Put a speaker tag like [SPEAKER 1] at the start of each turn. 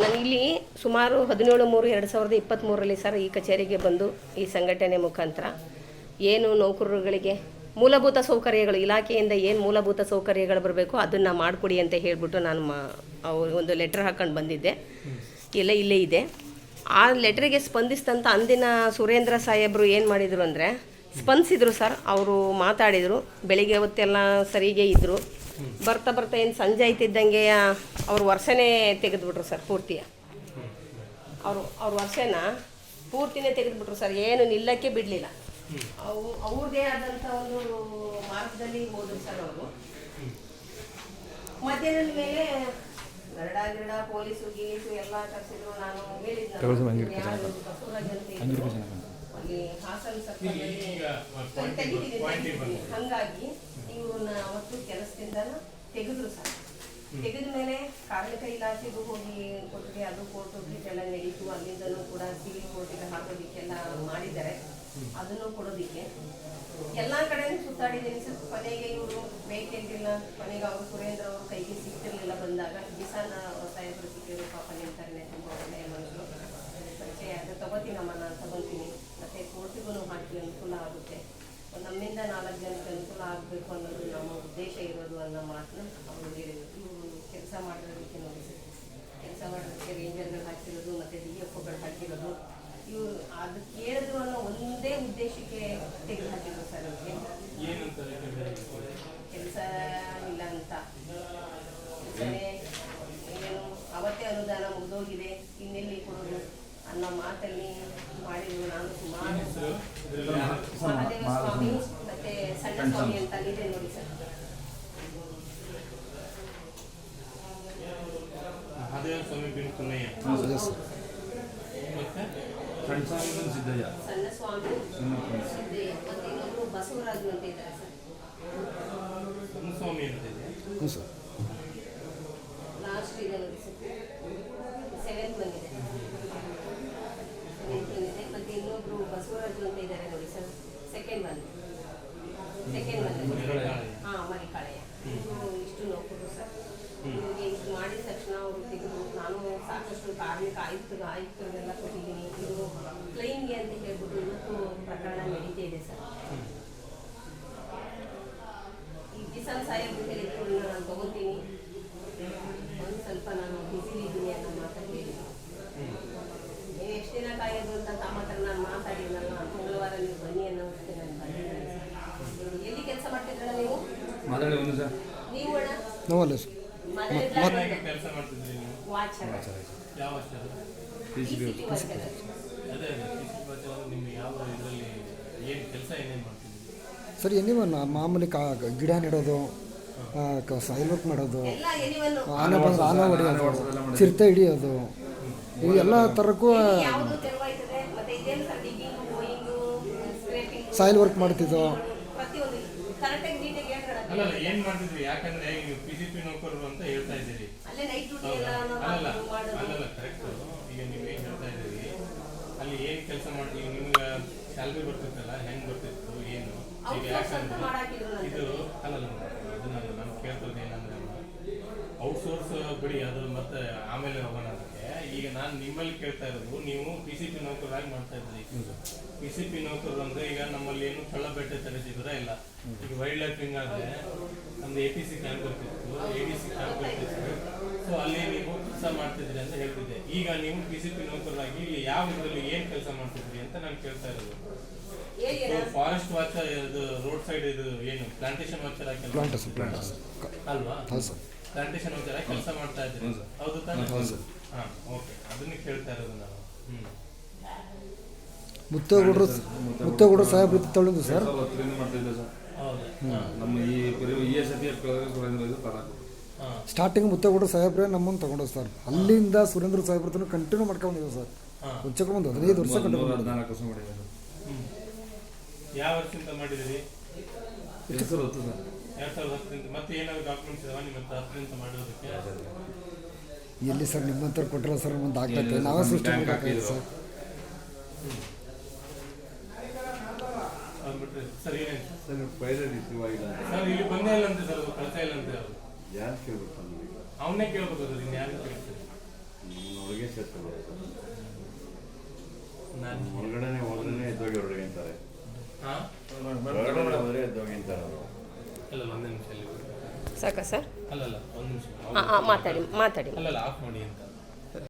[SPEAKER 1] ನಾನು ಇಲ್ಲಿ ಸುಮಾರು ಹದಿನೇಳು ಮೂರು ಎರಡು ಸಾವಿರದ ಇಪ್ಪತ್ತ್ಮೂರರಲ್ಲಿ ಸರ್ ಈ ಕಚೇರಿಗೆ ಬಂದು ಈ ಸಂಘಟನೆ ಮುಖಾಂತರ ಏನು ನೌಕರರುಗಳಿಗೆ ಮೂಲಭೂತ ಸೌಕರ್ಯಗಳು, ಇಲಾಖೆಯಿಂದ ಏನು ಮೂಲಭೂತ ಸೌಕರ್ಯಗಳು ಬರಬೇಕು ಅದನ್ನು ಮಾಡಿಕೊಡಿ ಅಂತ ಹೇಳಿಬಿಟ್ಟು ನಾನು ಮಾ ಒಂದು ಲೆಟ್ರ್ ಹಾಕ್ಕೊಂಡು ಬಂದಿದ್ದೆ. ಎಲ್ಲ ಇಲ್ಲೇ ಇದೆ. ಆ ಲೆಟ್ರಿಗೆ ಸ್ಪಂದಿಸಿದಂಥ ಅಂದಿನ ಸುರೇಂದ್ರ ಸಾಹೇಬರು ಏನು ಮಾಡಿದರು ಅಂದರೆ, ಸ್ಪಂದಿಸಿದ್ರು ಸರ್, ಅವರು ಮಾತಾಡಿದರು. ಬೆಳಿಗ್ಗೆ ಹೊತ್ತೆಲ್ಲ ಸರಿಗೆ ಇದ್ದರು ಬರ್ತಾ ಬರ್ತಾ ಏನು ಸಂಜೆ ಆಯ್ತಿದ್ದಂಗೆ ಅವ್ರ ವರ್ಷನೇ ತೆಗೆದುಬಿಟ್ರು ಸರ್ ಪೂರ್ತಿಯ. ಅವರು ಅವ್ರ ವರ್ಷನ ಪೂರ್ತಿನೇ ತೆಗೆದುಬಿಟ್ರು ಸರ್ ಏನು ನಿಲ್ಲಕ್ಕೆ ಬಿಡಲಿಲ್ಲ. ಅವು ಅವ್ರದೇ ಆದಂಥ ಒಂದು ಮಾರ್ಗದಲ್ಲಿ ಹೋದ್ರು ಸರ್ ಅವರು. ಮಧ್ಯಾಹ್ನದ ಮೇಲೆ ಗರಡ ಗಿರಡ ಪೊಲೀಸು ಗೀಸು ಎಲ್ಲ ಕರೆಸಿದ್ರು ನಾನು ಹೇಳಿದ್ದೆ ಅಲ್ಲಿ ಹಾಸನ. ಹಂಗಾಗಿ ಇವ್ರನ್ನ ಅವತ್ತು ಕೆಲಸದಿಂದ ತೆಗೆದ್ರು ಸರ್ ತೆಗೆದ ಮೇಲೆ ಕಾರ್ಮಿಕ ಇಲಾಖೆಗೂ ಹೋಗಿ ಕೊಟ್ಟಿಗೆ ಅದು ಕೋರ್ಟ್ ಎಲ್ಲ ನಡೀತು. ಅಲ್ಲಿಂದನೂ ಕೂಡ ಸಿವಿಲ್ ಕೋರ್ಟಿಗೆ ಹಾಕೋದಿಕ್ಕೆಲ್ಲ ಮಾಡಿದ್ದಾರೆ. ಅದನ್ನು ಕೊಡೋದಿಕ್ಕೆ. ಎಲ್ಲಾ ಕಡೆ ಸುತ್ತಾಡಿದ್ದೀನಿ. ಸರ್ ಕೊನೆಗೆ ಇವರು ಬೇಕಿದ್ದಿಲ್ಲ ಕೊನೆಗೆ ಅವರು ಸುರೇಂದ್ರ ಅವರು ಕೈಗೆ ಸಿಕ್ತಿರ್ಲಿಲ್ಲ ಬಂದಾಗ. ಬಿಸಾನ ಸಾಹೇಬರು ಸಿಕ್ಕಿದ್ರು ಪಾಪ ನಿಂತಾರೆ. ತುಂಬ ಒಳ್ಳೆಯ ಮನಸ್ಸು ಪರಿಚಯ ಅದು ತಗೋತೀನಮ್ಮ ನಾನು ಮತ್ತೆ ಕೋರ್ಟಿಗೂ ಹಾಕಿ ಅನುಕೂಲ ಆಗುತ್ತೆ ನಮ್ಮಿಂದ ನಾಲ್ಕು ಜನಕ್ಕೆ ಅನುಕೂಲ ಆಗಬೇಕು ಅನ್ನೋದು ನಮ್ಮ ಉದ್ದೇಶ ಇರೋದು ಅನ್ನೋ ಮಾತನ್ನ ಅವರು ಕೆಲಸ ಮಾಡಿರೋದಕ್ಕೆ ನೋಡಿ ಕೆಲಸ ಮಾಡೋದಕ್ಕೆ ರೇಂಜರ್ಗಳು ಹಾಕಿರೋದು ಮತ್ತು ಡಿ ಎಫ್ ಒಗಳು ಹಾಕಿರೋದು. ಇವರು ಅದು ಕೇಳಿದ್ರು ಅನ್ನೋ ಒಂದೇ ಉದ್ದೇಶಕ್ಕೆ ತೆಗೆದು ಹಾಕಿದ್ರು ಸರ್ ಅವ್ರಿಗೆ. ಕೆಲಸ ಇಲ್ಲ ಅಂತ. ಏನು, ಅವತ್ತೇ ಅನುದಾನ ಮುಗಿದೋಗಿದೆ. ಇನ್ನೆಲ್ಲಿ ಕೊಡೋದು ಅನ್ನೋ ಮಾತಲ್ಲಿ ಮಹಾದೇವ ಸ್ವಾಮಿ ಮತ್ತೆ ಸಣ್ಣ ಅಂತ ನೋಡಿ ಸರ್
[SPEAKER 2] ಮಹಾದೇವ ಸ್ವಾಮಿ
[SPEAKER 3] ಸ್ವಾಮಿ ಸಿದ್ದಯ್ಯ
[SPEAKER 1] ಸಣ್ಣ ಸ್ವಾಮಿ ಸಿದ್ದಯ್ಯ ಬಸವರಾಜು ಅಂತ ಸರ್
[SPEAKER 2] ಸ್ವಾಮಿ ಅಂತ ಇದೆ
[SPEAKER 3] ಸರ್
[SPEAKER 1] ಲಾಸ್ಟ್ ಇದೆ ನೋಡಿ ಸರ್ ಸೆವೆಂತ್ ಬಂದಿದೆ ಸೆವೆಂತ್ ಬಂದಿದೆ ಮತ್ತೆ ಇನ್ನೊಬ್ರು ಬಸವರಾಜು ಅಂತ ಇದ್ದಾರೆ ನೋಡಿ sir second one second one ಹಾಂ ಮರಿಕಾಳೆಯ ಕಳೆಯ ಇಷ್ಟು ನೌಕರು ಸರ್. ನಿಮಗೆ ಇಷ್ಟು ಮಾಡಿದ ತಕ್ಷಣ ಅವರು ತೆಗೆದು ನಾನು ಸಾಕಷ್ಟು ಕಾರ್ಮಿಕ ಆಯುಕ್ತರು ಆಯುಕ್ತರಿಗೆಲ್ಲ ಕೊಟ್ಟಿದ್ದೀನಿ ಇದು ಕ್ಲೈಮ್ಗೆ ಅಂತ ಹೇಳ್ಬಿಟ್ಟು ಇವತ್ತು ಪ್ರಕರಣ ನಡೀತಾ ಇದೆ ಸರ್ ಈ ಕಿಸಾನ್ ಸಾಹೇಬ್ರು ಹೇಳಿದ್ರು ನಾನು ತಗೋತೀನಿ ಒಂದು ಸ್ವಲ್ಪ ನಾನು ಬಿಸಿ ಇದ್ದೀನಿ ಅನ್ನೋ ಮಾತನ್ನು ಹೇಳಿ ನಾನು ಮಾತಾಡಿದ್ನಲ್ಲ ಮಂಗಳವಾರ ನೀವು ಬನ್ನಿ ನಾನು ಬಂದಿದ್ದೀನಿ. ಸರ್. ಎಲ್ಲಿ ಕೆಲಸ ಮಾಡ್ತಿದ್ರಲ್ಲ ನೀವು?
[SPEAKER 3] ಮಾತಾಡಿ ಒಂದು ಸರ್.
[SPEAKER 1] ನೀವು ಅಣ್ಣ?
[SPEAKER 3] ನೋವಲ್ಲ ಸರ್.
[SPEAKER 2] ಏನಾಗಿ ಕೆಲಸ ಮಾಡ್ತಿದ್ರಿ ನೀವು?
[SPEAKER 1] ವಾಚ್
[SPEAKER 2] ಯಾವ ವರ್ಷ ಅದು?
[SPEAKER 3] ಬಿ
[SPEAKER 2] ಅದೇ ಅದೇ ಕಿಸಿ ನಿಮ್ಮ ಯಾವ ಇದರಲ್ಲಿ ಏನು ಕೆಲಸ ಏನೇನು ಮಾಡ್ತಿದ್ರಿ?
[SPEAKER 4] ಸರ್ ಎನಿವನ್ ಮಾಮೂಲಿ ಕಾ ಗಿಡ ನೆಡೋದು ವರ್ಕ್ ಮಾಡೋದು ಆನೆ ಬಂದು ಆನೆ ಹೊಡೆಯೋದು ಚಿರತೆ ಹಿಡಿಯೋದು ಈ ಎಲ್ಲ ಥರಕ್ಕೂ
[SPEAKER 1] ಯಾವುದು ತೆರವಾಯ್ತದೆ? ಮತ್ತೆ ಇದೇನು sir digging going scraping
[SPEAKER 4] soil work ಮಾಡ್ತಿದ್ದೋ?
[SPEAKER 2] ಏನು ಮಾಡ್ತಿದ್ರಿ? ಯಾಕಂದ್ರೆ ನೀವು ಪಿ ಸಿ ಪಿ ನೌಕರರು ಅಂತ ಹೇಳ್ತಾ ಇದ್ದೀರಿ.
[SPEAKER 1] ಅಲ್ಲೇ ನೈಟ್ ಡ್ಯೂಟಿ ಎಲ್ಲ
[SPEAKER 2] ಅಲ್ಲಲ್ಲ ಕರೆಕ್ಟ್ ಈಗ ನೀವು ಏನು ಹೇಳ್ತಾ ಇದ್ದೀರಿ? ಅಲ್ಲಿ ಏನು ಕೆಲಸ ಮಾಡ್ತೀವಿ ನಿಮ್ಗೆ ಸ್ಯಾಲ್ರಿ ಬರ್ತಿತ್ತಲ್ಲ ಹೆಂಗೆ ಬರ್ತಿತ್ತು ಏನು? ಈಗ ಯಾಕಂದ್ರೆ
[SPEAKER 1] ಮಾಡಾಕಿದ್ರು
[SPEAKER 2] ಇದು ಅಲ್ಲಲ್ಲ ಅದನ್ನ ನಾನು ಕೇಳ್ತಿರೋದು ಏನಂದ್ರೆ ಔಟ್ಸೋರ್ಸ್ ಬಿಡಿ ಅದು ಮತ್ತೆ ಆಮೇಲೆ ಹೋಗೋಣ ಅದಕ್ಕೆ. ಈಗ ನಾನು ನಿಮ್ಮಲ್ಲಿ ಕೇಳ್ತಾ ಇರೋದು ನೀವು ಪಿ ಸಿ ಪಿ ನೌಕರಾಗಿ ಮಾಡ್ತಾ ಇದ್ರಿ ಪಿ ಸಿ ಪಿ ನೌಕರರು ಅಂದ್ರೆ ಈಗ ನಮ್ಮಲ್ಲಿ ಏನು ಕಳ್ಳ ಬೆಟ್ಟೆ ತರಿಸಿದ್ರ ಇಲ್ಲ. ಈಗ ವೈಲ್ಡ್ ಲೈಫ್ ಹಿಂಗಾದ್ರೆ ನಮ್ದು ಎ ಪಿ ಸಿ ಕ್ಯಾಂಪ್ ಇರ್ತಿತ್ತು ಎ ಡಿ ಸಿ ಕ್ಯಾಂಪ್ ಇರ್ತಿತ್ತು. ಸೊ ಅಲ್ಲಿ ನೀವು ಕೆಲಸ ಮಾಡ್ತಿದ್ರಿ ಅಂತ ಹೇಳ್ತಿದ್ದೆ. ಈಗ ನೀವು ಪಿ ಸಿ ಪಿ ನೌಕರಾಗಿ ಇಲ್ಲಿ ಯಾವ ಇದರಲ್ಲಿ ಏನ್ ಕೆಲಸ ಮಾಡ್ತಿದ್ರಿ ಅಂತ ನಾನು ಕೇಳ್ತಾ ಇರೋದು. ಫಾರೆಸ್ಟ್ ವಾಚರ್ ಇದು ರೋಡ್ ಸೈಡ್ ಇದು ಏನು ಪ್ಲಾಂಟೇಶನ್ ವಾಚರ್ ಹಾಕಿ ಅಲ್ವಾ? ಪ್ಲಾಂಟೇಶನ್ ಹೋಗ್ತಾರೆ ಕೆಲಸ ಮಾಡ್ತಾ ಇದ್ದೀರಿ?
[SPEAKER 3] ಹೌದು. ಸರ್.
[SPEAKER 2] ಹೌದು ತಾನೇ?
[SPEAKER 3] ಹೌದು. ಸರ್.
[SPEAKER 2] ಹಾ ಓಕೆ ಅದನ್ನ ಕೇಳ್ತಾ ಇರೋದು ನಾವು ಹ್ಮ್.
[SPEAKER 4] ಮುತ್ತೇಗೌಡರು ಮುತ್ತೇಗೌಡರು ಸಾಹೇಬ್ರು ತಳ್ಳಿದ್ದು ಸರ್?
[SPEAKER 3] ಸರ್
[SPEAKER 2] ಹೌದು.
[SPEAKER 3] ನಮ್ಮ ಈ ಸುರೇಂದ್ರ ಇದು
[SPEAKER 2] ಹಾ.
[SPEAKER 4] ಸ್ಟಾರ್ಟಿಂಗ್ ಮುತ್ತೇಗೌಡರು ಸಾಹೇಬ್ರೆ ನಮ್ಮನ್ನು ತಗೊಂಡು ಸರ್. ಅಲ್ಲಿಂದ ಸುರೇಂದ್ರ ಸಾಹೇಬ್ರ ತನಕ ಕಂಟಿನ್ಯೂ ಮಾಡ್ಕೊಂಡಿದ್ದೀವಿ ಸರ್.
[SPEAKER 2] ಹುಚ್ಚಕೊಂಡು
[SPEAKER 4] ಬಂದು ಒಂದು ಹದಿನೈದು ವರ್ಷ ಕಂಟಿನ್ಯೂ
[SPEAKER 3] ನೂರ
[SPEAKER 4] ಮಾಡಿದ್ವಿ
[SPEAKER 3] ಹದಿನಾಲ್ಕು ವರ್ಷ ಮಾಡಿದೆ
[SPEAKER 2] ಹ್ಮ್. ಯಾವ ವರ್ಷದಿಂದ ಮಾಡಿದಿರಿ
[SPEAKER 3] ಎಷ್ಟು ಸರ್ ಹೊತ್ತು ಸರ್.
[SPEAKER 2] ಎರಡ್ ಸಾವಿರದ ಹತ್ತರಿಂದ ಮತ್ತೆ ಏನಾದ್ರು ಡಾಕ್ಯುಮೆಂಟ್ಸ್ ಇದಾವೆ? ನಿಮ್ಮ ಹತ್ರ ಹತ್ತರಿಂದ ಮಾಡೋದಕ್ಕೆ
[SPEAKER 4] ಎಲ್ಲಿ ಸರ್? ನಿಮ್ಮಂಥವ್ರು ಕೊಟ್ಟಿರೋ ಸರ್ ಒಂದು ಆಗ್ತೈತೆ. ನಾವೇ ಸೃಷ್ಟಿ
[SPEAKER 3] ಹಾಕಿದ್ರು.
[SPEAKER 4] ಸರ್.
[SPEAKER 2] ಅದು ಬಿಟ್ರೆ ಸರ್ ಏನೇನು
[SPEAKER 3] ಸರ್ ಪೈಲಟ್ ರಿಸೀವ್ ಆಗಿಲ್ಲ
[SPEAKER 2] ಸರ್ ಇಲ್ಲಿ ಬಂದೇ ಇಲ್ಲ ಅಂತ ಸರ್ ಅದು ಕಳ್ತಾ ಇಲ್ಲ ಅಂತ ಅವ್ರು
[SPEAKER 3] ಯಾರು ಕೇಳ್ಬೇಕು ನಮಗೆ
[SPEAKER 2] ಅವನ್ನೇ ಕೇಳ್ಬೇಕು ಸರ್ ಇನ್ನು ಯಾರು ಕೇಳ್ತಾರೆ?
[SPEAKER 3] ನೋಡಿ
[SPEAKER 5] ಸೇರ್ತಾರೆ
[SPEAKER 2] ನಾನು
[SPEAKER 5] ಒಳಗಡೆನೆ ಹೋದ್ರೆ ಎದ್ದೋಗಿ ಹೊರಗೆ ಅಂತಾರೆ
[SPEAKER 2] ಹಾಂ?
[SPEAKER 5] ಹೊರಗಡೆ ಹೋದ್ರೆ ಎದ್ದೋಗಿ ಅಂತಾರೆ ಅವರು
[SPEAKER 2] ಅಲ್ಲಲ್ಲ ಒಂದು ನಿಮಿಷ ಅಲ್ಲಿ
[SPEAKER 1] ಸಾಕಾ ಸರ್?
[SPEAKER 2] ಅಲ್ಲಲ್ಲ ಒಂದು ನಿಮಿಷ.
[SPEAKER 1] ಹಾಂ ಹಾಂ ಮಾತಾಡಿ ಮಾತಾಡಿ.
[SPEAKER 2] ಅಲ್ಲಲ್ಲ ಆಫ್ ಮಾಡಿ ಅಂತ.